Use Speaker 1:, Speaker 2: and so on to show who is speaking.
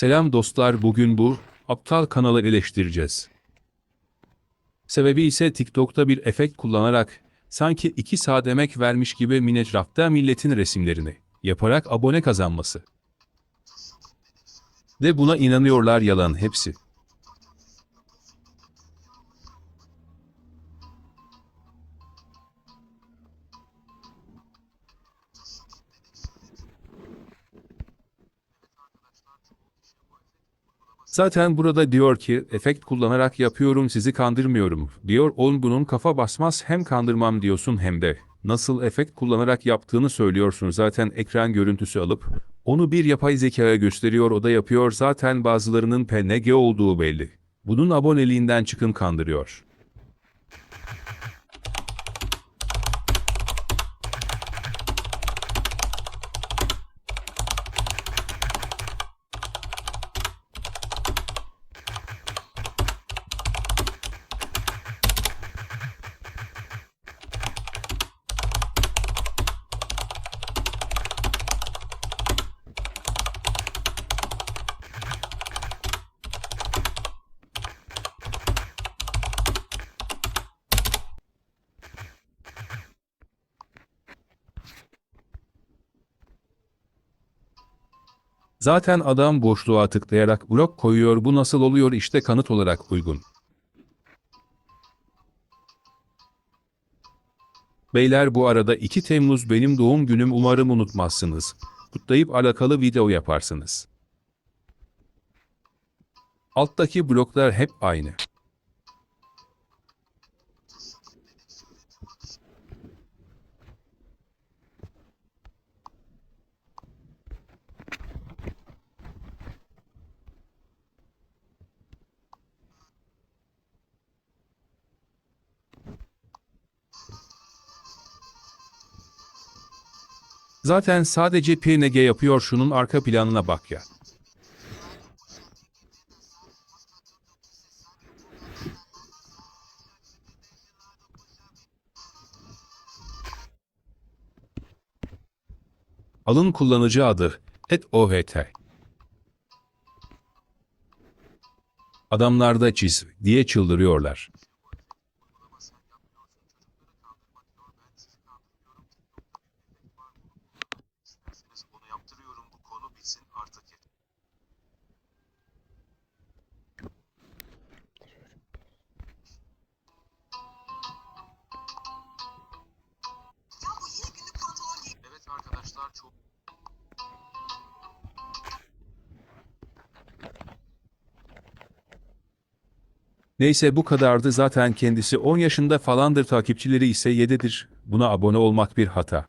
Speaker 1: Selam dostlar bugün bu aptal kanalı eleştireceğiz. Sebebi ise TikTok'ta bir efekt kullanarak sanki 2 saat emek vermiş gibi Minecraft'ta milletin resimlerini yaparak abone kazanması. Ve buna inanıyorlar yalan hepsi. Zaten burada diyor ki efekt kullanarak yapıyorum sizi kandırmıyorum. Diyor oğlum bunun kafa basmaz hem kandırmam diyorsun hem de. Nasıl efekt kullanarak yaptığını söylüyorsun zaten ekran görüntüsü alıp onu bir yapay zekaya gösteriyor o da yapıyor zaten bazılarının PNG olduğu belli. Bunun aboneliğinden çıkın kandırıyor. Zaten adam boşluğa tıklayarak blok koyuyor bu nasıl oluyor işte kanıt olarak uygun. Beyler bu arada 2 Temmuz benim doğum günüm umarım unutmazsınız. Kutlayıp alakalı video yaparsınız. Alttaki bloklar hep aynı. Zaten sadece PNG yapıyor şunun arka planına bak ya. Alın kullanıcı adı et OHT. Adamlar da çiz diye çıldırıyorlar.
Speaker 2: Arkadaşlar çok
Speaker 1: Neyse bu kadardı zaten kendisi 10 yaşında falandır takipçileri ise 7'dir. Buna abone olmak bir hata.